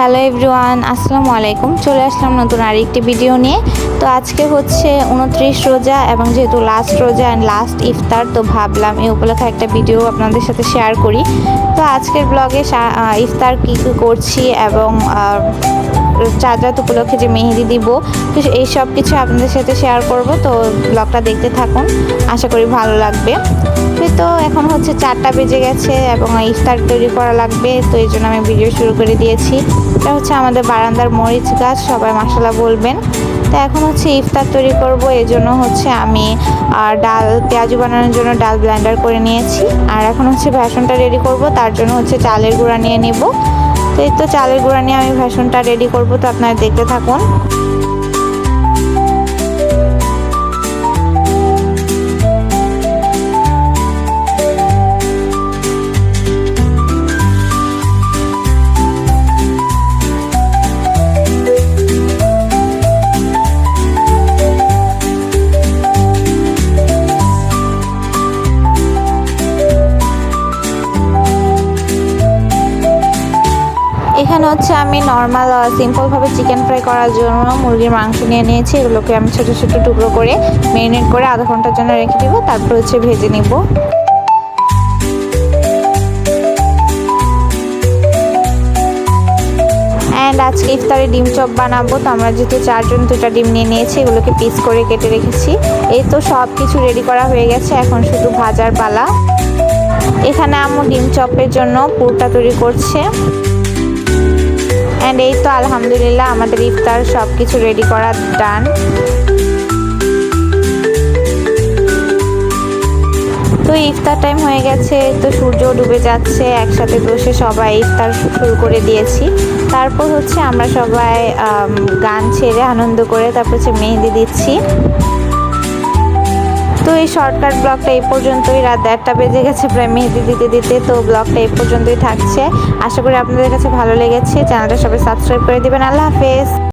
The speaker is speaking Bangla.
হ্যালো এভরিওয়ান, আসসালামু আলাইকুম। চলে আসলাম নতুন আরেকটি ভিডিও নিয়ে। তো আজকে হচ্ছে উনত্রিশ রোজা এবং যেহেতু লাস্ট রোজা অ্যান্ড লাস্ট ইফতার, তো ভাবলাম এই উপলক্ষে একটা ভিডিও আপনাদের সাথে শেয়ার করি। তো আজকের ব্লগে ইফতার কী কী করছি এবং চাঁদরাত উপলক্ষে যে মেহেদি দিব, তো এই সব কিছু আপনাদের সাথে শেয়ার করব। তো ব্লগটা দেখতে থাকুন। আশা করি ভালো লাগবে। তো এখন হচ্ছে চারটা বেজে গেছে এবং ইফতার তৈরি করা লাগবে, তো এই জন্য আমি ভিডিও শুরু করে দিয়েছি। এটা হচ্ছে আমাদের বারান্দার মরিচ গাছ, সবাই মশলা বলবেন। তো এখন হচ্ছে ইফতার তৈরি করব, এই জন্য হচ্ছে আমি আর ডাল, পেঁয়াজু বানানোর জন্য ডাল ব্লেন্ডার করে নিয়েছি। আর এখন হচ্ছে ভ্যাসনটা রেডি করব, তার জন্য হচ্ছে চালের গুঁড়া নিয়ে নেব। তো এই তো চালের গুঁড়া নিয়ে আমি ভ্যাসনটা রেডি করব, তো আপনারা দেখতে থাকুন। এখানে হচ্ছে আমি নর্মাল সিম্পলভাবে চিকেন ফ্রাই করার জন্য মুরগির মাংস নিয়ে নিয়েছি। এগুলোকে আমি ছোটো ছোটো টুকরো করে ম্যারিনেট করে আধা ঘণ্টার জন্য রেখে দিব। তারপর হচ্ছে ভেজে নিব। অ্যান্ড আজকে ইফতারে ডিম চপ বানাবো। তো আমরা যেহেতু চারজন দুটা ডিম নিয়ে নিয়েছি, এগুলোকে পিস করে কেটে রেখেছি। এই তো সব কিছু রেডি করা হয়ে গেছে। এখন শুধু ভাজার পালা। এখানে আম্মু ডিম চপের জন্য পুরটা তৈরি করছে। অ্যান্ড এই তো আলহামদুলিল্লাহ আমাদের ইফতার সব কিছু রেডি করা ডান তো ইফতার টাইম হয়ে গেছে, তো সূর্য ডুবে যাচ্ছে, একসাথে বসে সবাই ইফতার শুরু করে দিয়েছি। তারপর হচ্ছে আমরা সবাই গান ছেড়ে আনন্দ করে তারপর হচ্ছে মেহেদি দিচ্ছি। তো এই শর্টকাট ব্লগটা এই পর্যন্তই রাত দেড়টা বেজে গেছে, প্রায় মেহেদি দিতে দিতে তো ব্লগটা এই পর্যন্তই থাকছে। আশা করি আপনাদের কাছে ভালো লেগেছে। চ্যানেলটা সবাই সাবস্ক্রাইব করে দেবেন। আল্লাহ হাফেজ।